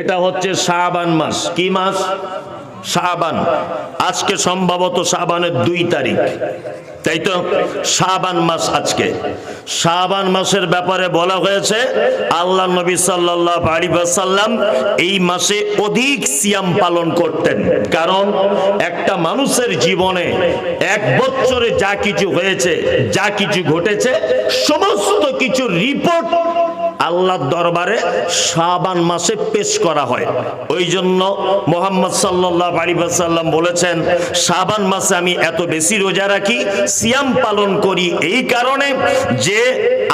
এটা হচ্ছে শাবান মাস। কি মাস? শাবান। আজকে সম্ভবত শাবানের দুই তারিখ। তাই তো? শাবান মাস আজকে। শাবান মাসের ব্যাপারে বলা হয়েছে, আল্লাহ নবী সাল্লাহ এই মাসে অধিক সিয়াম পালন করতেন। কারণ একটা মানুষের জীবনে এক বছরে যা কিছু হয়েছে, যা কিছু ঘটেছে, সমস্ত কিছু রিপোর্ট আল্লাহর দরবারে শাবান মাসে পেশ করা হয়। ওই জন্য মোহাম্মদ সাল্লাহ আলী সাল্লাম বলেছেন, শাবান মাসে আমি এত বেশি রোজা রাখি, সিয়াম পালন করি এই কারণে যে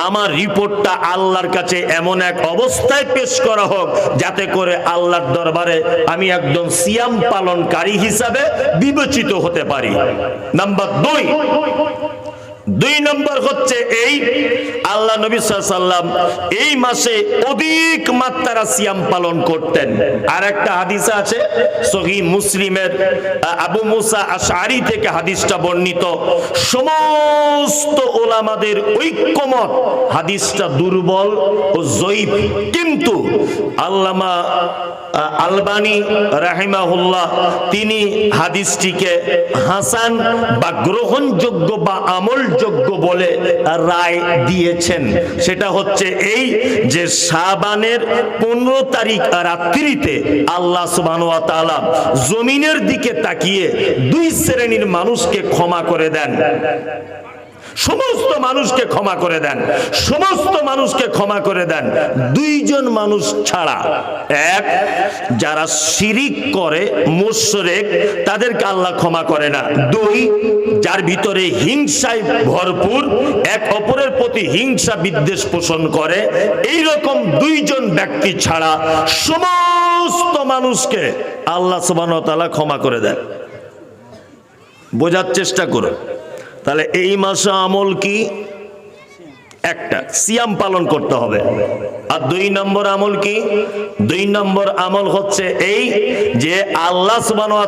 আমার রিপোর্টটা আল্লাহর কাছে এমন এক অবস্থায় পেশ করা হোক, যাতে করে আল্লাহর দরবারে আমি একদম সিয়াম পালনকারী হিসাবে বিবেচিত হতে পারি। নাম্বার দুই দুই নম্বর হচ্ছে এই, আল্লাহ নবী সাল্লাম এই মাসে অধিক মাত্রা সিয়াম পালন করতেন। আর একটা হাদিস আছে, সহি মুসলিমের আবু মুসা আশারি থেকে হাদিসটা বর্ণিত। সমস্ত ওলামাদের ঐক্যমত হাদিসটা দুর্বল ও জয়ীফ। কিন্তু আল্লামা আলবানি রাহিমাহুল্লাহ তিনি হাদিসটিকে হাসান বা গ্রহণযোগ্য বা আমলযোগ্য বলে রায় দিয়েছেন। সেটা হচ্ছে এই যে শাবানের পনেরো তারিখ রাত্রিতে আল্লাহ সুবাহ জমিনের দিকে তাকিয়ে দুই শ্রেণির মানুষকে ক্ষমা করে দেন। সমস্ত মানুষকে ক্ষমা করে দেন। সমস্ত মানুষকে ক্ষমা করে দেন। দুইজন মানুষ ছাড়া। এক, যারা শিরিক করে, মুশরেক, তাদেরকে আল্লাহ ক্ষমা করে না। দুই, যার ভিতরে হিংসায় ভরপুর, এক অপরের প্রতি হিংসা বিদ্বেষ পোষণ করে। এই রকম দুইজন ব্যক্তি ছাড়া সমস্ত মানুষকে আল্লাহ তাআলা ক্ষমা করে দেন। বোঝার চেষ্টা করুন। তাহলে এই মাসে আমল কি? একটা, সিয়াম পালন করতে হবে। আর দুই নম্বর আমল কি? দুই নম্বর আমল হচ্ছে এই যে আল্লাহ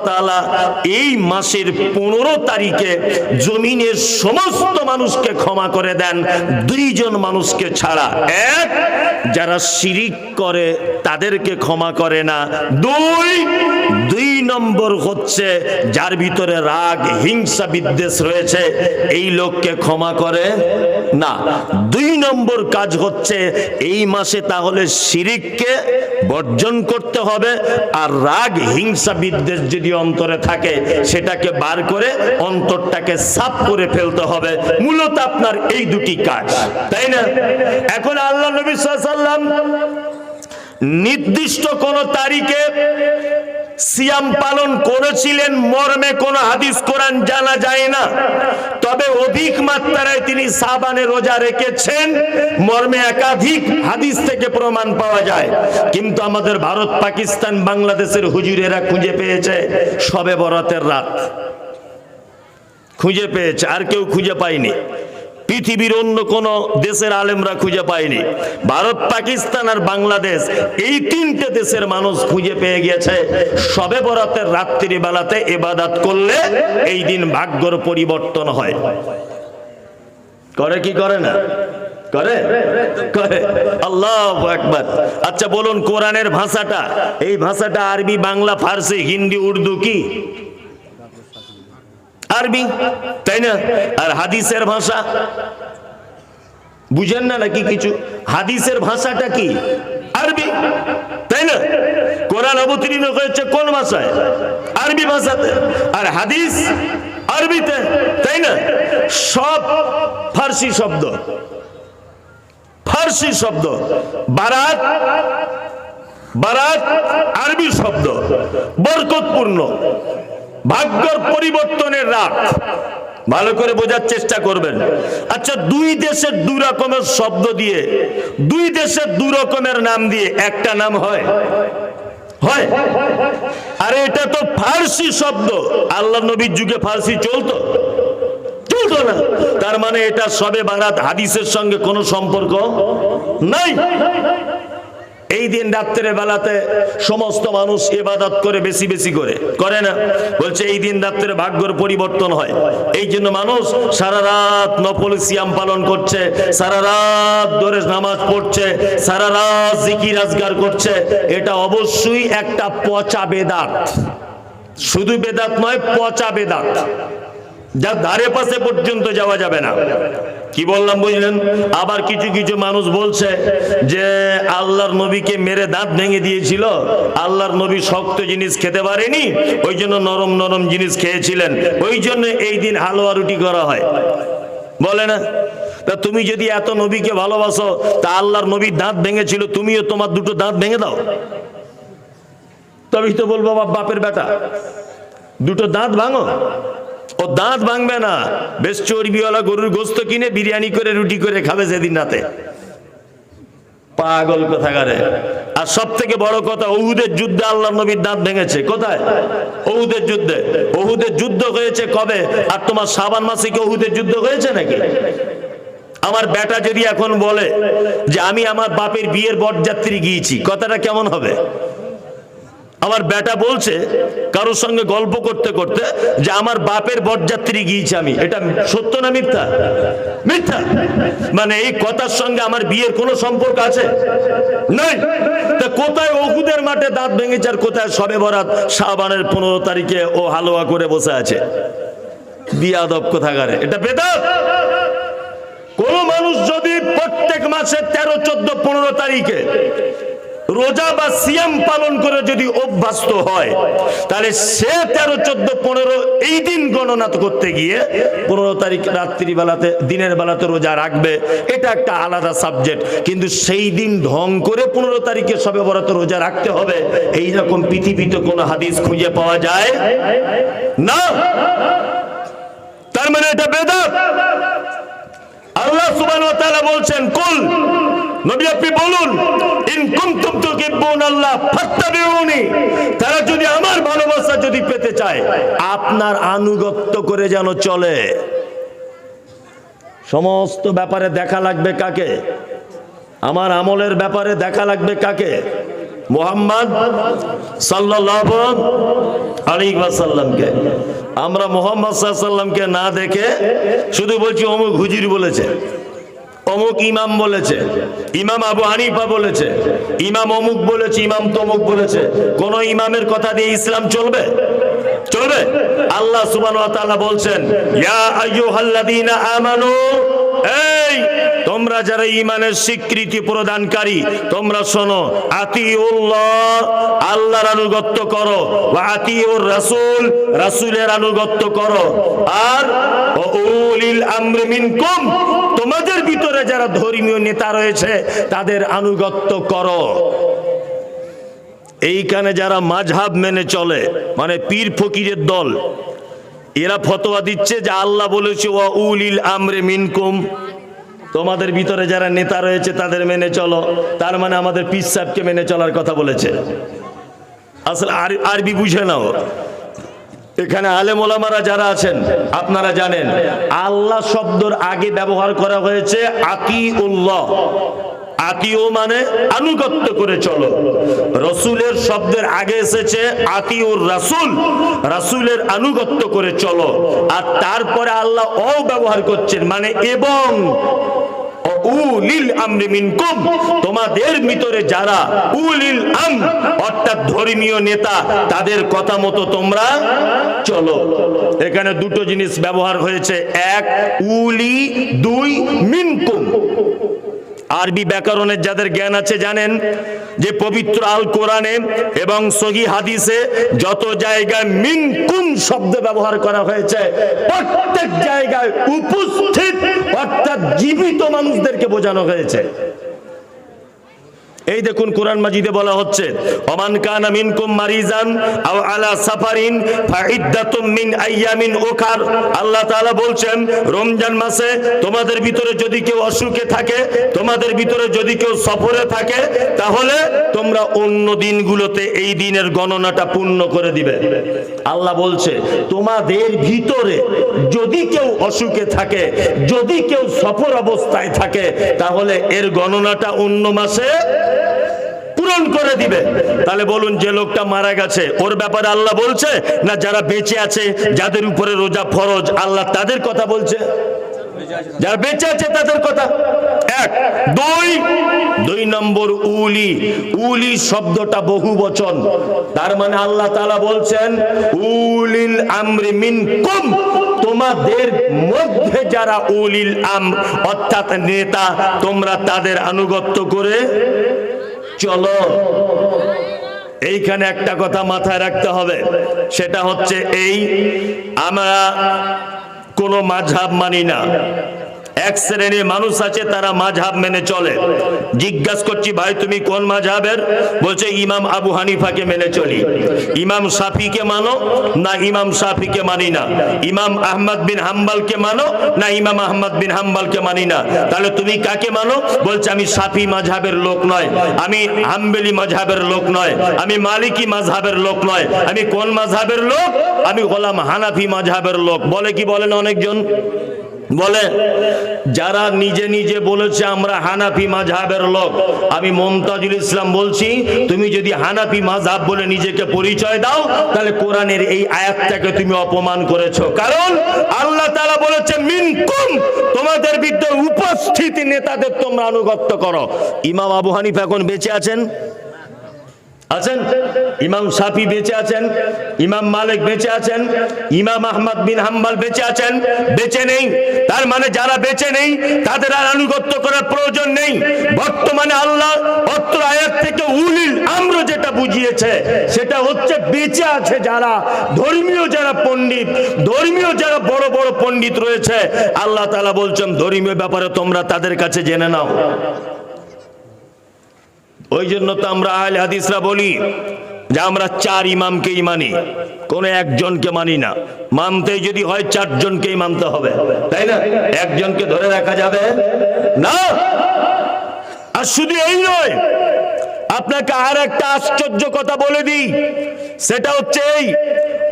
তাআলা এই মাসের পনেরো তারিখে জমিনের সমস্ত মানুষকে ক্ষমা করে দেন। দুইজন মানুষকে ছাড়া এক, যারা শিরিক করে তাদেরকে ক্ষমা করে না। দুই দুই নম্বর হচ্ছে যার ভিতরে রাগ, হিংসা, বিদ্বেষ রয়েছে, এই লোককে ক্ষমা করে না, দুই নম্বর কাজ হচ্ছে এই মাসে তাহলে শিরিককে বর্জন করতে হবে আর রাগ হিংসা বিদ্বেষ যদি অন্তরে থাকে, সেটাকে বার করে অন্তরটাকে সাফ করে ফেলতে হবে। মূলত আপনার এই দুটি কাজ, তাই না? এখন আল্লাহ নবী সাল্লাম নির্দিষ্ট কোন তারিখে সিয়াম পালন করেছিলেন, মর্মে কোন হাদিস কোরআন জানা যায় না। তবে অধিক মাত্রায় তিনি সাবানে রোজা রেখেছেন, মর্মে একাধিক হাদিস থেকে প্রমাণ পাওয়া যায়। কিন্তু আমাদের ভারত, পাকিস্তান, বাংলাদেশের হুজুরেরা খুঁজে পেয়েছে সবে বরাতের রাত। খুঁজে পেয়েছে, আর কেউ খুঁজে পায়নি। পৃথিবীর অন্য কোন দেশের আলেমরা খুঁজে পায়নি। ভারত, পাকিস্তান আর বাংলাদেশ এই তিনটে দেশের মানুষ খুঁজে পেয়ে গেছে সবে বরাতের রাত্রি বেলাতে এবাদাত করলে এই দিন ভাগ্যর পরিবর্তন হয়। করে কি করে না? করে? করে। আল্লাহ একবার আচ্ছা বলুন কোরআনের ভাষাটা। এই ভাষাটা আরবি, বাংলা, ফার্সি, হিন্দি, উর্দু কি? আরবি তাই না? আর হাদিসের ভাষা? বুঝেন না নাকি কিছু? হাদিসের ভাষাটা কি? আরবি, তাই না? কোরআন অবতীর্ণ হয়েছে কোন ভাষায়? আরবি ভাষাতে। আর হাদিস আরবিতে, তাই না? সব ফার্সি শব্দ। ফার্সি শব্দ। বারাত বারাত আরবি শব্দ। বরকতপূর্ণ। ভাগ্যর পরিবর্তনের রাত। ভালো করে বোঝার চেষ্টা করবেন। আচ্ছা দুই দেশের দু রকমের শব্দ দিয়ে, দুই দেশের দু রকমের নাম দিয়ে একটা নাম হয়। হয়। আরে, এটা তো ফার্সি শব্দ। আল্লাহ নবীর যুগে ফার্সি চলতো? চলতো না। তার মানে এটা সবে বারাত হাদিসের সঙ্গে কোনো সম্পর্ক নাই। এই দিন রাত্রের বেলাতে সমস্ত মানুষ ইবাদত করে বেশি বেশি করে। করে না? বলছে, এই দিন রাত্রে ভাগ্যর পরিবর্তন হয়। এই জন্য মানুষ সারা রাত নফল সিয়াম পালন করছে, সারা রাত ধরে নামাজ পড়ছে, সারা রাত জিকির আজগার করছে। এটা অবশ্যই একটা পচা বেদাত। শুধু বেদাত নয়, পচা বেদাত। যার ধারে পাশে পর্যন্ত যাওয়া যাবে না। কি বললাম বুঝলেন? আবার কিছু কিছু মানুষ বলছে যে, আল্লাহর নবীকে মেরে দাঁত ভেঙে দিয়েছিল, আল্লাহর নবী শক্ত জিনিস খেতে পারেনি, ওই জন্য নরম নরম জিনিস খেয়েছিলেন। ওই জন্য এই দিন হালুয়া রুটি করা হয়। বলে না? তা তুমি যদি এত নবীকে ভালোবাসো, তা আল্লাহর নবীর দাঁত ভেঙেছিল, তুমিও তোমার দুটো দাঁত ভেঙে দাও। তবেই তো বলব, বাপ, বাপের বেটা, দুটো দাঁত ভাঙো। ও দাঁত ভাঙবে না। বেশ চর্বিওয়ালা গরুর গোস্ত কিনে বিরিয়ানি করে, রুটি করে খাবে সেদিন রাতে। পাগল কোথাকারে। আর সব থেকে বড় কথা, ওহুদের যুদ্ধে আল্লাহ নবীর দাঁত ভেঙেছে। কোথায়? ওহুদের যুদ্ধে। ওহুদের যুদ্ধ হয়েছে কবে? আর তোমার সাবান মাসে কি ওহুদের যুদ্ধ হয়েছে নাকি? আমার বেটা যদি এখন বলে যে, আমি আমার বাপের বিয়ের বরযাত্রী গিয়েছি কথাটা কেমন হবে? আমার বেটা বলছে কারোর সঙ্গে গল্প করতে করতে যে আমার বাপের বরযাত্রী গিয়েছি আমি। এটা সত্য না মিথ্যা? মিথ্যা? মানে এই কথার সঙ্গে আমার বিয়ের কোনো সম্পর্ক আছে? নাই। তা কোথায় ওহুদের মাঠে দাঁত ভেঙেছে আর কোথায় সবে বরাত শাবানের পনেরো তারিখে ও হালুয়া করে বসে আছে? বিয়াদব কোথাকারে? এটা বেদাত! কোন মানুষ যদি প্রত্যেক মাসে তেরো, চোদ্দ, পনেরো তারিখে রোজা বা সিয়াম পালন করে যদি অভ্যস্ত হয়, তাহলে সে তেরো, চোদ্দ, পনেরো এই দিন গণনা করতে গিয়ে পনেরো তারিখ রাত্রি বেলাতে দিনের বেলাতে রোজা রাখবে। এটা একটা আলাদা সাবজেক্ট কিন্তু সেই দিন ঢং করে পনেরো তারিখে সবে বরাত রোজা রাখতে হবে। এই রকম পৃথিবীতে কোনো হাদিস খুঁজে পাওয়া যায় না? তার মানে এটা বেদাত। আল্লাহ সুবহানাহু ওয়া তাআলা বলছেন, কুল নবী আপনি বলুন, ইন কুনতুম তুহিব্বুন আল্লাহ, ফাত্তাবিউনি। তারা যদি আমার ভালোবাসা যদি পেতে চায়, আপনার আনুগত্য করে যেন চলে। সমস্ত ব্যাপারে দেখা লাগবে কাকে? আমার আমলের ব্যাপারে দেখা লাগবে কাকে? মোহাম্মদ সাল্লাল্লাহু আলাইহি ওয়াসাল্লামকে। আমরা মোহাম্মদ সাল্লাল্লামকে না দেখে শুধু বলছি অমুক হুজুর বলেছে। অমুক ইমাম বলেছে, ইমাম আবু হানিফা বলেছে, ইমাম অমুক বলেছে, ইমাম তমুক বলেছে। কোন ইমামের কথা দিয়ে ইসলাম চলবে? চলবে? আল্লাহ সুবান বলছেন, ইয়া আমানু তোমরা যারা ইমানের স্বীকৃতি প্রদানকারী, তোমরা শোনো, আতিউল্লাহ, আল্লাহর আনুগত্য করো, ওয়া আতিউর রাসূল, রাসূলের আনুগত্য করো। আর তোমাদের ভিতরে যারা ধর্মীয় নেতা রয়েছে, তাদের আনুগত্য করো। এইখানে যারা মাঝহাব মেনে চলে মানে পীর ফকিরের দল, এরা ফতোয়া দিচ্ছে যে আল্লাহ বলেছে, ওয়া উলিল আমরে মিনকুম। তোমাদের ভিতরে যারা নেতা রয়েছে, তাদের মেনে চলো। তার মানে আমাদের পীর সাহেবকে মেনে চলার কথা বলেছে। আসলে আর- আরবি বুঝে নাও। এখানে আলেম ওলামারা যারা আছেন, আপনারা জানেন, আল্লাহ শব্দর আগে ব্যবহার করা হয়েছে আকি উল্লাহ আতিও মানে আনুগত্য করে চলো। রসুলের শব্দের আগে এসেছে আতিউর রাসুল। রাসুলের আনুগত্য করে চলো। আর তারপরে আল্লাহ অ ব্যবহার করছেন মানে এবং উলিল আমরি মিনকুম, তোমাদের ভিতরে যারা উলিল আম, অর্থাৎ ধর্মীয় নেতা, তাদের কথা মতো তোমরা চলো। এখানে দুটো জিনিস ব্যবহার হয়েছে। এক, উলি, দুই, মিনকুম। আরবি ব্যাকরণের যাদের জ্ঞান আছে জানেন যে পবিত্র আল কোরআনে এবং সহি হাদিসে যত জায়গায় মিনকুম শব্দ ব্যবহার করা হয়েছে, প্রত্যেক জায়গায় উপস্থিত অর্থাৎ জীবিত মানুষদেরকে বোঝানো হয়েছে। এই দেখুন কোরআন মাজিদে বলা হচ্ছে, ওমান কানা মিনকুম মারিজান আও আলা সাফারিন ফাইদ্দাতুম মিন আইয়ামিন উখার। আল্লাহ তাআলা বলছেন, রমজান মাসে তোমাদের ভিতরে যদি কেউ অসুখে থাকে, তোমাদের ভিতরে যদি কেউ সফরে থাকে, তাহলে তোমরা অন্য দিনগুলোতে এই দিনের গণনাটা পূর্ণ করে দিবে। আল্লাহ বলছে, তোমাদের ভিতরে যদি কেউ অসুখে থাকে, যদি কেউ সফর অবস্থায় থাকে, তাহলে এর গণনাটা অন্য মাসে পূরণ করে দিবে। তাহলে বলুন, যে লোকটা মারা গেছে, ওর ব্যাপারে আল্লাহ বলছে? না যারা বেঁচে আছে, যাদের উপরে রোজা ফরজ, আল্লাহ তাদের কথা বলছে? যারা বেঁচে আছে, তাদের কথা। এক, দুই দুই নম্বর উলি। উলি শব্দটা বহু বচন। তার মানে আল্লাহ তাআলা বলছেন, উলিল আমরি মিনকুম। তোমাদের মধ্যে যারা উলিল আম অর্থাৎ নেতা, তোমরা তাদের আনুগত্য করে চলো। এইখানে একটা কথা মাথায় রাখতে হবে। সেটা হচ্ছে এই, আমরা কোনো মাঝহাব মানি না। এক শ্রেণির মানুষ আছে, তারা মাঝহাব মেনে চলে। জিজ্ঞাসা করছি, ভাই, তুমি কোন মাঝহাবের? বলছে, ইমাম আবু হানিফাকে মেনে চলি। ইমাম সাফিকে মানো না ইমাম সাফিকে মানি না? ইমাম আহমদ বিন হাম্বালকে মানো না ইমাম আহমদ বিন হাম্বালকে মানি না? তাহলে তুমি কাকে মানো? বলছে, আমি সাফি মাঝহাবের লোক নয়। আমি হাম্বেলি মাঝহাবের লোক নয়। আমি মালিকি মাঝহাবের লোক নয়। আমি কোন মাঝহাবের লোক? আমি গোলাম হানাফি মাঝহাবের লোক। বলে কি বলেন অনেকজন? বলে, যারা নিজে নিজে বলেছে আমরা হানাফি মাঝহাবের লোক, আমি মমতাজুল ইসলাম বলছি, তুমি যদি হানাফি মাঝহাব বলে নিজেকে পরিচয় দাও, তাহলে কোরআনের এই আয়াতটাকে তুমি অপমান করেছ। কারণ আল্লাহ তাআলা বলেছে, মিনকুম, তোমাদের বিরুদ্ধে উপস্থিত নেতাদের তোমরা আনুগত্য করো। ইমাম আবু হানিফা এখন বেঁচে আছেন? আছেন? ইমাম সাফি বেঁচে আছেন? ইমাম মালিক বেঁচে আছেন? ইমাম আহমদ বিন হাম্বাল বেঁচে আছেন? বেঁচে নেই। তার মানে যারা বেঁচে নেই, তাদের আর আনুগত্য করার প্রয়োজন নেই। বর্তমানে আল্লাহ অত্র আয়াত থেকে উলিল আমরা যেটা বুঝিয়েছে, সেটা হচ্ছে বেঁচে আছে যারা। ধর্মীয় যারা পণ্ডিত, ধর্মীয় যারা বড় বড় পণ্ডিত রয়েছে, আল্লাহ তাআলা বলছেন, ধর্মীয় ব্যাপারে তোমরা তাদের কাছে জেনে নাও। ওই জন্য তো আমরা আহলে হাদিসরা বলি যে আমরা চার ইমামকেই মানি, কোন একজনকে মানি না। মানতে যদি হয় চারজনকেই মানতে হবে, তাই না? একজনকে ধরে রাখা যাবে না। আর শুধু এই নয়, আপনাকে আর একটা আশ্চর্য কথা বলে দিই, সেটা হচ্ছে এই,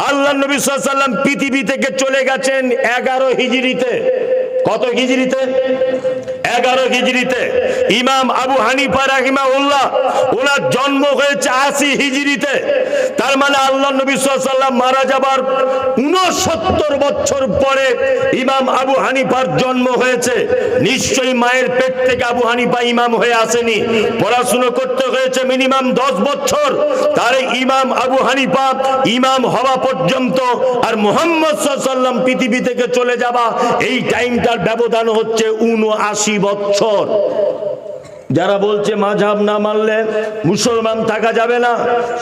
আল্লাহ নবী সাল্লাম পৃথিবী থেকে চলে গেছেন এগারো হিজড়িতে। কত হিজড়িতে? এগারো হিজড়িতে ইমাম আবু হানিফা রাহিমা উল্লাহ ওনার জন্ম হয়েছে আশি হিজড়িতে। তার মানে আল্লাহ নবী সাল্লাম মারা যাবার উনসত্তর বছর পরে ইমাম আবু হানিফার জন্ম হয়েছে। নিশ্চয়ই মায়ের পেট থেকে আবু হানিফা ইমাম হয়ে আসেনি। পড়াশুনো করতে হয়েছে মিনিমাম দশ বছর। তার ইমাম আবু হানিফা ইমাম হওয়া পর্যন্ত আর মোহাম্মদ সাল্লাম পৃথিবী থেকে চলে যাবা এই টাইমটার ব্যবধান হচ্ছে উনআশি বছর। যারা বলছে মাঝাব না মানলে মুসলমান থাকা যাবে না,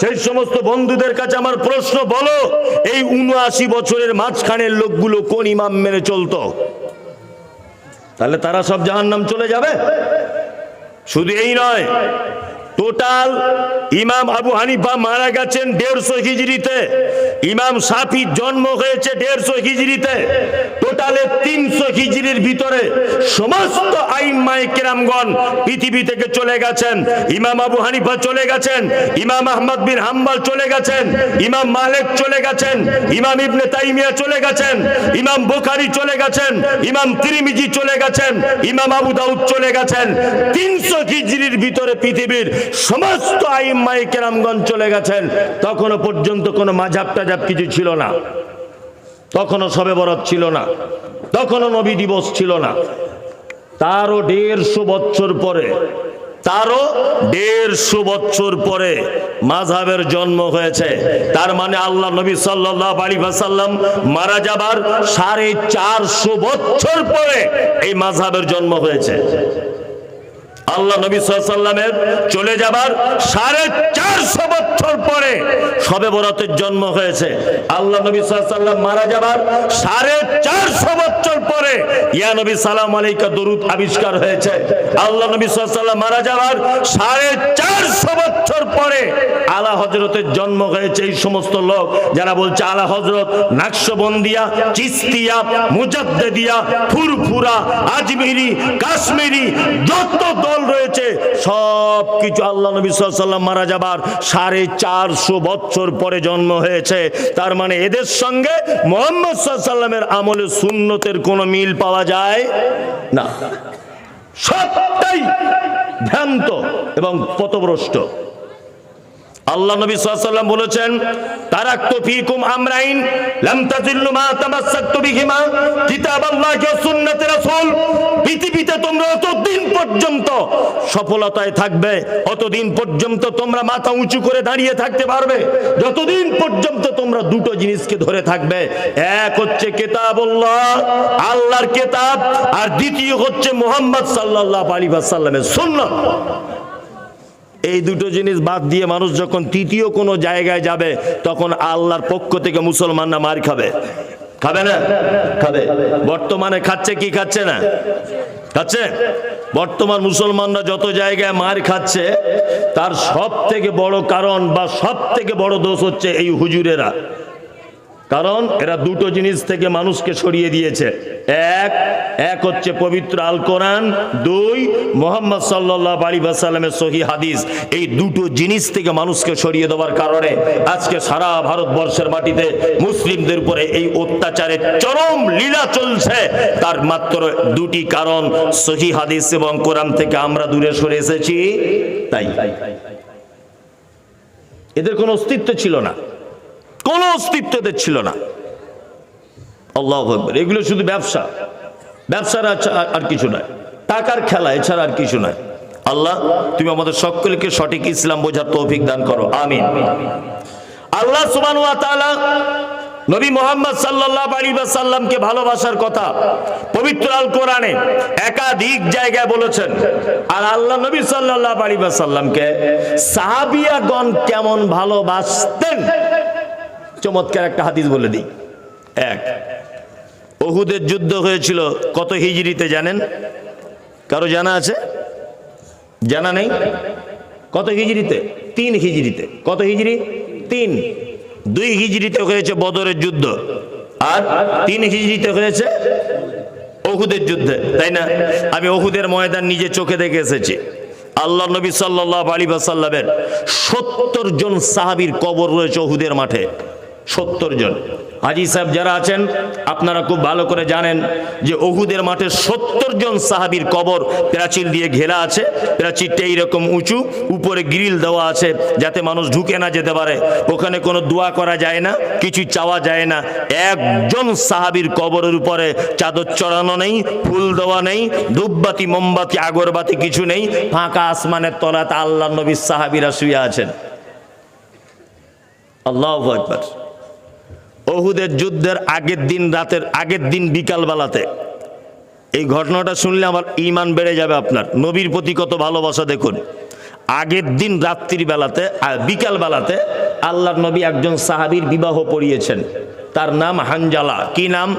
সেই সমস্ত বন্ধুদের কাছে আমার প্রশ্ন, বলো, এই উনআশি বছরের মাঝখানের লোকগুলো কোন ইমাম মেনে চলতো? তাহলে তারা সব জাহান্নাম চলে যাবে? শুধু এই নয় টোটাল ইমাম আবু হানিফা মারা গেছেন দেড়শো হিজড়িতে। ইমাম সাফি জন্ম হয়েছে দেড়শো হিজড়িতে। টোটালে তিনশো হিজড়ির ভিতরে সমস্ত আইন মাই কেরামগণ পৃথিবী থেকে চলে গেছেন। ইমাম আবু হানিফা চলে গেছেন ইমাম আহমদ বিন হাম্বাল চলে গেছেন ইমাম মালিক চলে গেছেন ইমাম ইবনে তাইমিয়া চলে গেছেন ইমাম বুখারী চলে গেছেন ইমাম তিরিমিজি চলে গেছেন ইমাম আবু দাউদ চলে গেছেন। তিনশো হিজড়ির ভিতরে পৃথিবীর সমস্ত আইম্মাই কেরামগঞ্জ চলে গেছেন। তখনও পর্যন্ত কোনো মাঝাব টাজাব কিছু ছিল না। তখনও সবে বরত ছিল না। তখনও নবী দিবস ছিল না। তারও দেড়শো বছর পরে, তারও দেড়শো বছর পরে মাঝাবের জন্ম হয়েছে। তার মানে আল্লাহ নবী সাল্লাহ আলী সাল্লাম মারা যাবার সাড়ে চারশো বছর পরে এই মাঝাবের জন্ম হয়েছে। আল্লাহ নবী সাল্লামের চলে যাবার সাড়ে চারশো বছর পরে সবে বরাতের জন্ম হয়েছে। আল্লাহ নবী সাল্লাম মারা যাবার সাড়ে চারশো বছর পরে ইয়া নবী সালাম আলাইকা দরুদ আবিষ্কার হয়েছে। আল্লাহ নবী সাল্লাম মারা যাবার সাড়ে চারশো বছর পরে আলা হজরতের জন্ম হয়েছে এই সমস্ত লোক যারা বলছে, আলা হজরত নাকশবন্দিয়া, চিস্তিয়া মুজাদ্দিয়া ফুরফুরা, আজমিরি, কাশ্মীরি, যত দল রয়েছে সব কিছু আল্লাহ নবী সাল্লাম মারা যাবার সাড়ে চারশো বছর পরে জন্ম হয়েছে। তার মানে এদের সঙ্গে মোহাম্মদ সাল্লামের আমলে সুন্নতের কোনো মিল পাওয়া যায় না। সবটাই ভ্রান্ত এবং পথভ্রষ্ট। আল্লাহ নবী সাল্লাম বলেছেন তারাক্তু ফিকুম আমরাইন, লাম তাজিল্লু মা তামাসসাকতু বিহিমা, কিতাবাল্লাহি ওয়া সুন্নাতে রাসূল, পৃথিবীতে তোমরা অতদিন পর্যন্ত সফলতায় থাকবে, অতদিন পর্যন্ত তোমরা মাথা উঁচু করে দাঁড়িয়ে থাকতে পারবে, যতদিন পর্যন্ত তোমরা দুটো জিনিসকে ধরে থাকবে, এক হচ্ছে কিতাবুল্লাহ, আল্লাহর কিতাব, আর দ্বিতীয় হচ্ছে মুহাম্মদ সাল্লাল্লাহু আলাইহি ওয়াসাল্লামের সুন্নাত। এই দুটো জিনিস বাদ দিয়ে মানুষ যখন তৃতীয় কোনো জায়গায় যাবে, তখন আল্লাহর পক্ষ থেকে মুসলমানরা মার খাবে। খাবে না? খাবে। বর্তমানে খাচ্ছে কি খাচ্ছে না? খাচ্ছে? বর্তমান মুসলমানরা যত জায়গায় মার খাচ্ছে, তার সব থেকে বড় কারণ বা সব থেকে বড় দোষ হচ্ছে এই হুজুরেরা। কারণ এরা দুটো জিনিস থেকে মানুষকে সরিয়ে দিয়েছে। এক এক হচ্ছে পবিত্র আল কোরআন দুই, মোহাম্মদ সাল্লাহ আলী সাল্লামের সহি হাদিস। এই দুটো জিনিস থেকে মানুষকে সরিয়ে দেওয়ার কারণে আজকে সারা ভারতবর্ষের মাটিতে মুসলিমদের উপরে এই অত্যাচারের চরম লীলা চলছে। তার মাত্র দুটি কারণ, সহি হাদিস এবং কোরআন থেকে আমরা দূরে সরে এসেছি। তাই। এদের কোনো অস্তিত্ব ছিল না। কোনো অস্তিত্ব ছিল না। আল্লাহ এগুলো শুধু ব্যবসা। ব্যবসার আর- কিছু নয়। টাকার খেলা, এছাড়া আর কিছু নয়। আল্লাহ, তুমি আমাদের সকলকে সঠিক ইসলাম বোঝার তৌফিক দান করো। আমিন। আল্লাহ ওয়া নবী মোহাম্মদ সাল্লাল্লাহু আলাইহি ওয়াসাল্লামকে ভালোবাসার কথা পবিত্র আল কোরআনে একাধিক জায়গায় বলেছেন। আর আল্লাহ নবী সাল্লাল্লাহু আলাইহি ওয়াসাল্লামকে সাহাবিয়াগণ কেমন ভালোবাসতেন? চমৎকার একটা হাদিস বলে দিই। এক ওহুদের যুদ্ধ হয়েছিল কত হিজড়িতে জানেন? কারও জানা আছে? জানা নেই? কত হিজড়িতে? তিন হিজড়িতে। কত হিজড়ি? তিন। দুই হিজড়িতে হয়েছে বদরের যুদ্ধ। আর তিন হিজড়িতে হয়েছে ওহুদের যুদ্ধে। তাই না? আমি ওহুদের ময়দান নিজে চোখে দেখে এসেছি। আল্লাহ নবী সাল্লাহ আলী সাল্লামের সত্তর জন সাহাবীর কবর রয়েছে ওহুদের মাঠে। সত্তর জন। হাজি সাহেব যারা আছেন, আপনারা খুব ভালো করে জানেন যে ওহুদের মাঠে সত্তর জন সাহাবীর কবর প্রাচীর দিয়ে ঘেরা আছে। প্রাচীরটা এইরকম উঁচু, উপরে গ্রিল দেওয়া আছে যাতে মানুষ ঢুকে না যেতে পারে। ওখানে কোনো দোয়া করা যায় না, কিছু চাওয়া যায় না। একজন সাহাবীর কবরের উপরে চাদর চড়ানো নেই, ফুল দেওয়া নেই ধূপবাতি মোমবাতি, আগরবাতি কিছু নেই, ফাঁকা আসমানের তলাতে আল্লাহ নবীর সাহাবীরা শুয়ে আছেন। আল্লাহ একবার ওহুদের যুদ্ধের আগের দিন রাতের আগের দিন বিকালবেলাতে। এই ঘটনাটা শুনলে আমার ইমান বেড়ে যাবে আপনার। নবীর প্রতি কত ভালোবাসা দেখুন। আগের দিন রাত্রির বেলাতে আর বিকাল বেলাতে আল্লাহর নবী একজন সাহাবীর বিবাহ পড়িয়েছেন। তার নাম হানজালা। কি নাম?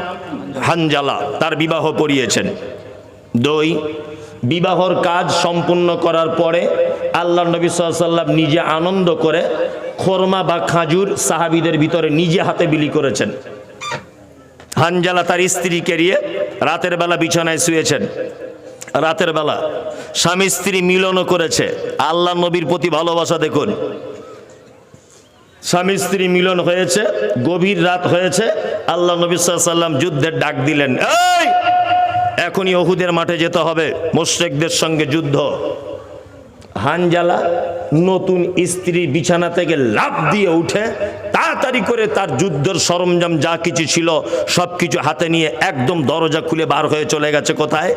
হানজালা। তার বিবাহ পড়িয়েছেন। দুই, বিবাহর কাজ সম্পূর্ণ করার পরে আল্লাহ নবী সাল্লাম নিজে আনন্দ করে খোরমা বা খাজুর সাহাবিদের ভিতরে নিজে হাতে বিলি করেছেন। হানজালা তার স্ত্রীকে নিয়ে রাতের বেলা বিছানায় শুয়েছেন। রাতের বেলা স্বামী স্ত্রী মিলনও করেছে। আল্লাহ নবীর প্রতি ভালোবাসা দেখুন। স্বামী স্ত্রী মিলন হয়েছে, গভীর রাত হয়েছে। আল্লাহ নবী সাল্লাম যুদ্ধের ডাক দিলেন এখনই অহুদের মাঠে যেতে হবে মোশেকদের সঙ্গে যুদ্ধ। হানজালা নতুন স্ত্রী বিছানা থেকে লাভ দিয়ে উঠে, তাড়াতাড়ি করে তার যুদ্ধের সরঞ্জাম যা কিছু ছিল সব কিছু হাতে নিয়ে একদম দরজা খুলে বার হয়ে চলে গেছে কোথায়?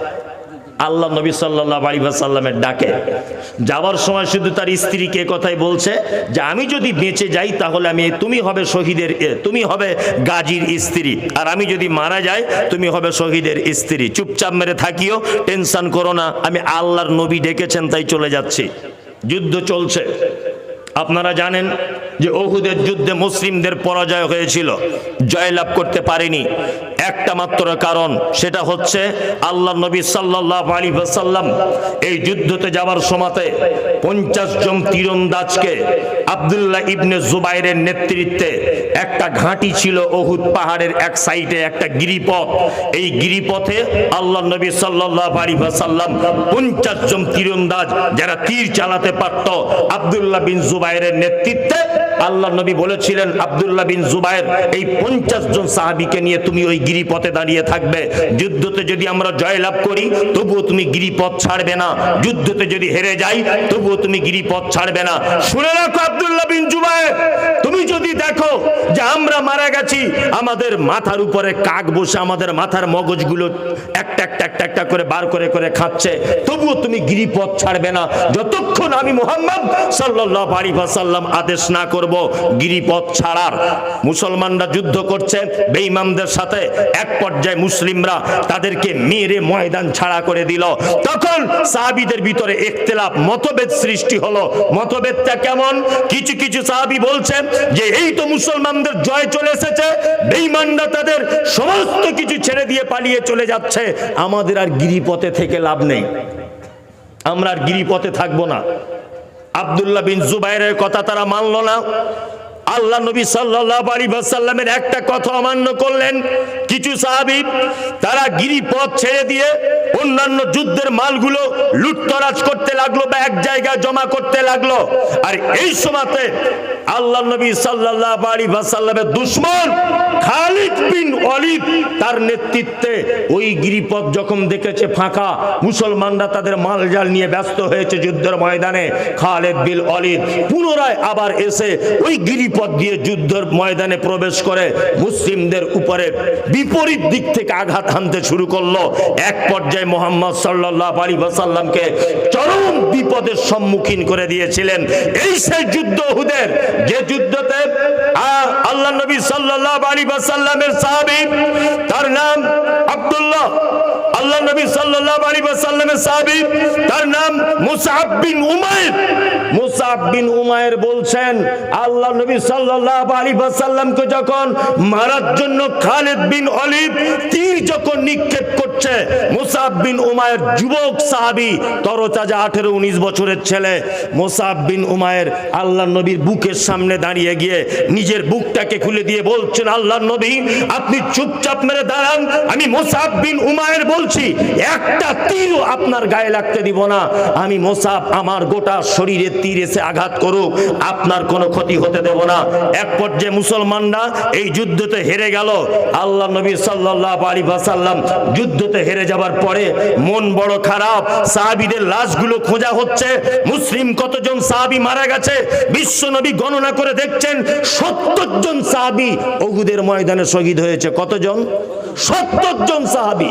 আল্লাহ নবী সাল্লাহ আলী সাল্লামের ডাকে। যাওয়ার সময় শুধু তার স্ত্রীকে কথাই বলছে যে, আমি যদি বেঁচে যাই তাহলে আমি, তুমি হবে শহীদের তুমি হবে গাজীর স্ত্রী। আর আমি যদি মারা যাই, তুমি হবে শহীদের স্ত্রী। চুপচাপ মেরে থাকিও, টেনশন করো না, আমি আল্লাহর নবী ডেকেছেন, তাই চলে যাচ্ছি। যুদ্ধ চলছে। আপনারা জানেন যে ওহুদের যুদ্ধে মুসলিমদের পরাজয় হয়েছিল, জয়লাভ করতে পারেনি। একটা মাত্র কারণ, সেটা হচ্ছে আল্লাহ নবী সাল্লাহ আলী এই যুদ্ধতে যাওয়ার সময়তে পঞ্চাশ জন তীরন্দাজকে আবদুল্লাহ ইবনে জুবাইরের নেতৃত্বে একটা ঘাঁটি ছিল ওহুদ পাহাড়ের এক সাইডে একটা গিরিপথ। এই গিরিপথে আল্লাহ নবী সাল্লাহ আলী পঞ্চাশ জন তীরন্দাজ যারা তীর চালাতে পারত, আবদুল্লাহ বিন জুবাইরের নেতৃত্বে আল্লাহ নবী বলেছিলেন, আব্দুল্লাহ বিন জুবায়ের, এই পঞ্চাশ জন সাহাবিকে নিয়ে তুমি ওই গিরিপথে দাঁড়িয়ে থাকবে। যুদ্ধতে যদি আমরা জয়লাভ করি, তবুও তুমি গিরিপথ ছাড়বে না। যুদ্ধতে যদি হেরে যাই, তবুও তুমি গিরিপথ ছাড়বে না। শুনে রাখো, আব্দুল্লাহ বিন জুবায়ের, তুমি যদি দেখো যে আমরা মারা গেছি, আমাদের মাথার উপরে কাক বসে আমাদের মাথার মগজগুলো একটা একটা একটা একটা করে বার করে করে খাচ্ছে, তবুও তুমি গিরিপথ ছাড়বে না। যতক্ষণ আমি মোহাম্মদ আলাইহি ওয়াসাল্লাম আদেশ না করব গিরিপথ ছাড়ার। মুসলমানরা যুদ্ধ করছে, বেঈমানদের সাথে এক পর্যায়ে মুসলিমরা তাদেরকে মেরে ময়দান ছাড়া করে দিল। তখন সাহাবীদের ভিতরে ইখতিলাফ মতভেদ সৃষ্টি হলো। মতভেদটা কেমন? কিছু কিছু সাহাবী বলছেন যে, এই তো মুসলমানদের জয় চলে এসেছে, বেঈমানরা তাদের সমস্ত কিছু ছেড়ে দিয়ে পালিয়ে চলে যাচ্ছে। আমাদের আর গিরিপথে থেকে লাভ নেই। আমরা আর গিরিপথে থাকব না। আব্দুল্লাহ বিন জুবাইরের কথা তারা মানলো না। আল্লাহ নবী সাল্লাল্লাহু আলাইহি ওয়াসাল্লামের একটা কথা অমান্য করলেন। কিছু সাহাবী তারা গিরিপথ ছেড়ে দিয়ে অন্যান্য যুদ্ধের মালগুলো লুটতরাজ করতে লাগল বা এক জায়গায় জমা করতে লাগল। আর এই সময়তে আল্লাহ নবী সাল্লাল্লাহু আলাইহি ওয়াসাল্লামের দুশমন খালিদ বিন ওয়ালিদ তার নেতৃত্বে ওই গিরিপথ যখন দেখেছে ফাঁকা, মুসলমানরা তাদের মালজাল নিয়ে ব্যস্ত হয়েছে যুদ্ধের ময়দানে, খালেদ বিল অলিদ পুনরায় আবার এসে ওই গিরিপথ দিয়ে যুদ্ধের ময়দানে প্রবেশ করে মুসলিমদের উপরে বিপরীত দিক থেকে আঘাত হানতে শুরু করল। এক পর্যায়ে মোহাম্মদ সাল্লাল্লাহু আলাইহি ওয়াসাল্লামকে চরম বিপদের সম্মুখীন করে দিয়েছিলেন। এই সেই যুদ্ধ হুদের যে যুদ্ধতে আল্লাহ নবী সাল্লাল্লাহু আলাইহি ওয়াসাল্লামের সাহাবী, তার নাম আব্দুল্লাহ। আল্লাহ নবী সাল্লাল্লাহু আলাইহি ওয়াসাল্লামের সাহাবী, তার নাম মুসআব বিন মুসআব বিন উমাইর বলছেন, আল্লাহ নবী সাল্লাল্লাহু আলাইহি ওয়াসাল্লামকে যখন মারার জন্য খালিদ বিন ওয়ালিদ তীর যখন নিক্ষেপ করছে মুসআব বিন উমাইর যুবক সাহাবী তরতাজা 18 19 বছরের ছেলে মুসআব বিন উমাইর আল্লাহ নবীর বুকের সামনে দাঁড়িয়ে গিয়ে নিজের বুকটাকে খুলে দিয়ে বলছেন, আল্লাহ নবী, আপনি চুপচাপ মেরে দাঁড়ান, আমি বিন উমায়ের বলছি, একটা তীরও আপনার গায়ে লাগতে দিব না। আমি মোসাব, আমার গোটা শরীরে তীর এসে আঘাত করুক, আপনার কোনো ক্ষতি হতে দেব না। এক পর্যায়ে মুসলমানরা এই যুদ্ধতে হেরে গেল। আল্লাহ নবী সাল্লাল্লাহু আলাইহি ওয়াসাল্লাম যুদ্ধতে হেরে যাবার পরে মন বড় খারাপ। সাহাবীদের লাশগুলো খোঁজা হচ্ছে। মুসলিম কতজন সাহাবী মারা গেছে? বিশ্ব নবী গণনা করে দেখছেন, সত্তর জন সাহাবী অহুদের ময়দানে শহীদ হয়েছে। কতজন? সত্তর জন সাহাবী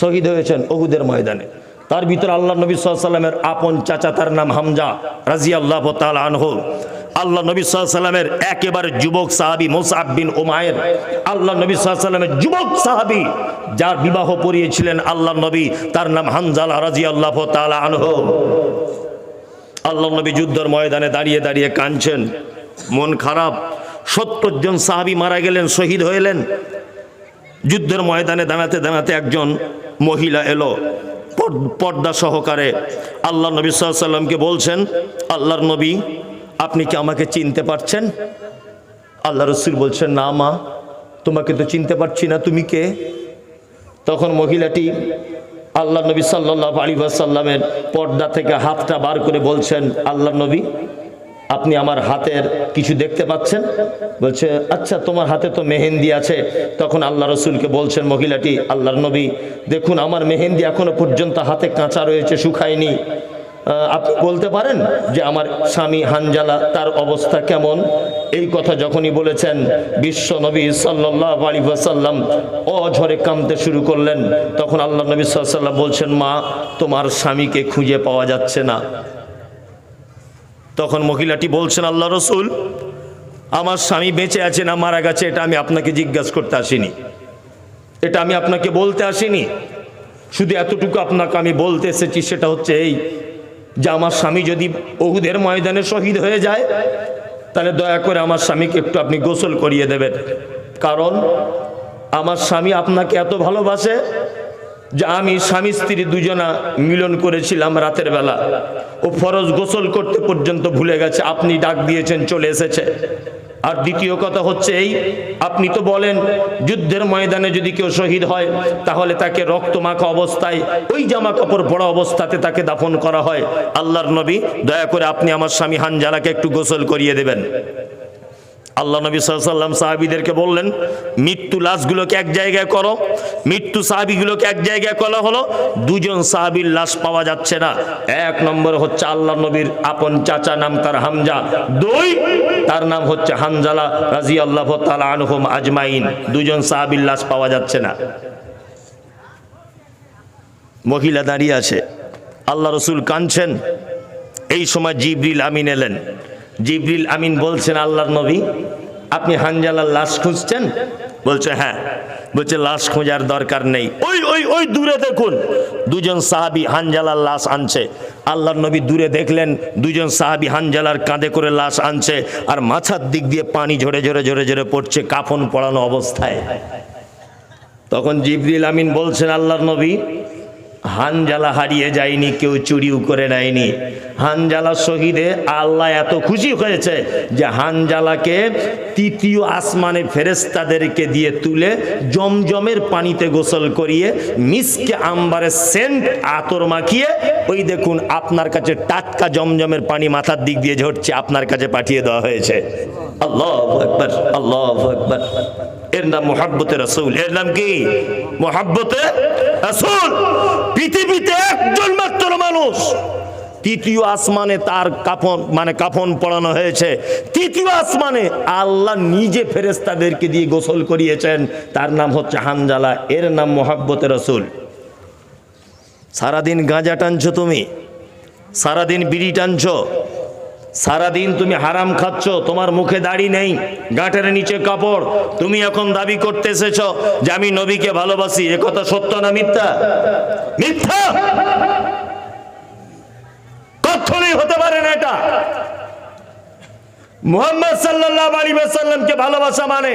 শহীদ হয়েছেন অহুদের ময়দানে। তার ভিতরে আল্লাহ নবী সাল্লামের আপন চাচা তার নাম হামজা রাজি আল্লাহ আনহ। আল্লাহ নবী সাল্লামের একেবারে যুবক সাহাবি মোসাব বিন ওমায়ের আল্লাহ নবী সাল্লামের যুবক সাহাবি যার বিবাহ পড়িয়েছিলেন আল্লাহ নবী, তার নাম হানজালা রাজি আল্লাহ আনহু। আল্লাহ নবী যুদ্ধর ময়দানে দাঁড়িয়ে দাঁড়িয়ে কাঁদছেন। মন খারাপ। সত্তর জন সাহাবি মারা গেলেন, শহীদ হইলেন যুদ্ধের ময়দানে দাঁড়াতে দাঁড়াতে একজন মহিলা এলো। পর্দা সহকারে আল্লাহ নবী সাল্লামকে বলছেন, আল্লাহর নবী, আপনি কি আমাকে চিনতে পারছেন? আল্লাহ রসুল বলছেন, না মা, তোমাকে তো চিনতে পারছি না, তুমি কে? তখন মহিলাটি আল্লাহ নবী সাল্লাহ আলী সাল্লামের পর্দা থেকে হাতটা বার করে বলছেন আল্লাহ নবী আপনি আমার হাতের কিছু দেখতে পাচ্ছেন? বলছে আচ্ছা তোমার হাতে তো মেহেন্দি আছে। তখন আল্লাহ রসুলকে বলছেন, মহিলাটি, আল্লাহর নবী, দেখুন, আমার মেহেন্দি এখনও পর্যন্ত হাতে কাঁচা রয়েছে, শুকায়নি। আপনি বলতে পারেন যে আমার স্বামী হানজালা, তার অবস্থা কেমন? এই কথা যখনই বলেছেন, বিশ্ব নবী সাল্লাহ আলী সাল্লাম অঝরে কামতে শুরু করলেন। তখন আল্লাহ নবী সাল্লাম বলছেন, মা, তোমার স্বামীকে খুঁজে পাওয়া যাচ্ছে না। তখন মহিলাটি বলছেন, আল্লাহ রসুল, আমার স্বামী বেঁচে আছে না মারা গেছে, এটা আমি আপনাকে জিজ্ঞাসা করতে আসিনি। এটা আমি আপনাকে বলতে আসিনি। শুধু এতটুকু আপনাকে আমি বলতে এসেছি, সেটা হচ্ছে এই যে আমার স্বামী যদি বহুদের ময়দানে শহীদ হয়ে যায়, তাহলে দয়া করে আমার স্বামীকে একটু আপনি গোসল করিয়ে দেবেন। কারণ আমার স্বামী আপনাকে এত ভালোবাসে যে আমি স্বামী স্ত্রী দুজনা মিলন করেছিলাম রাতের বেলা। ও ফরজ গোসল করতে পর্যন্ত ভুলে গেছে, আপনি ডাক দিয়েছেন, চলে এসেছে। আর দ্বিতীয় কথা হচ্ছে এই, আপনি তো বলেন, যুদ্ধের ময়দানে যদি কেউ শহীদ হয়, তাহলে তাকে রক্তমাখা অবস্থায়, ওই জামা কাপড় পরা অবস্থাতে তাকে দাফন করা হয়। আল্লাহর নবী, দয়া করে আপনি আমার স্বামী হানজালাকে একটু গোসল করিয়ে দেবেন। আল্লাহ নবী সাল্লাম সাহাবিদেরকে বললেন, মৃত্যু লাশগুলোকে এক জায়গায় করো। মৃত্যু সাহাবিগুলোকে এক জায়গায় করা হলো। দুজন সাহাবির লাশ পাওয়া যাচ্ছে না। এক নম্বর হচ্ছে আল্লাহ নবীর আপন চাচা নাম তার হামজা। দুই, তার নাম হচ্ছে হানজালা রাজি আল্লাহ তালা আনহুম আজমাইন। দুজন সাহাবির লাশ পাওয়া যাচ্ছে না। মহিলা দাঁড়িয়ে আছে। আল্লাহ রসুল কাঁদছেন। এই সময় জিবরিল আমিন এলেন। জিবরিল আমিন বলছেন, আল্লাহর নবী, আপনি হানজালার লাশ খুঁজছেন? বলছে হ্যাঁ। বলছে, লাশ খোঁজার দরকার নেই। ওই ওই ওই দূরে দেখুন। দুজন সাহাবি হানজালার লাশ আনছে। আল্লাহর নবী দূরে দেখলেন, দুজন সাহাবি হানজালার কাঁধে করে লাশ আনছে আর মাথার দিক দিয়ে পানি ঝরে ঝরে ঝরে ঝরে পড়ছে কাফন পড়ানো অবস্থায়। তখন জিবরিল আমিন বলছেন, আল্লাহর নবী হানজালা হারিয়ে যায়নি, কেউ চুরিও করে নেয়নি। হানজালা শহীদে আল্লাহ এত খুশি হয়েছে যে হানজালাকে তৃতীয় আসমানে ফেরেস্তাদেরকে দিয়ে তুলে জমজমের পানিতে গোসল করিয়ে মিসকে আম্বারের সেন্ট আতর মাখিয়ে ওই দেখুন আপনার কাছে টাটকা জমজমের পানি মাথার দিক দিয়ে ঝরছে, আপনার কাছে পাঠিয়ে দেওয়া হয়েছে। আল্লাহ একবার আল্লাহ একবার এর নাম মোহাব্বতে রসুল। এর নাম কি? মোহাব্বতে রসুল। পৃথিবীতে একজন মাত্র মানুষ। তৃতীয় আসমানে তার কাফন মানে কাফন পড়ানো হয়েছে। তৃতীয় আসমানে আল্লাহ নিজে ফেরেস্তাদেরকে দিয়ে গোসল করিয়েছেন। তার নাম হচ্ছে হানজালা, এর নাম মোহাব্বতে রসুল। সারাদিন গাঁজা টানছো তুমি? সারাদিন বিড়ি টানছো? সারাদিন তুমি হারাম খাচ্ছ, তোমার মুখে দাড়ি নেই, গাঁটের নিচে কাপড়। তুমি এখন দাবি করতে এসেছ যে আমি নবীকে ভালোবাসি। এ কথা সত্য না মিথ্যা? মিথ্যা? কখনোই হতে পারে না এটা। মোহাম্মদ সাল্লাহ আলী সাল্লামকে ভালোবাসা মানে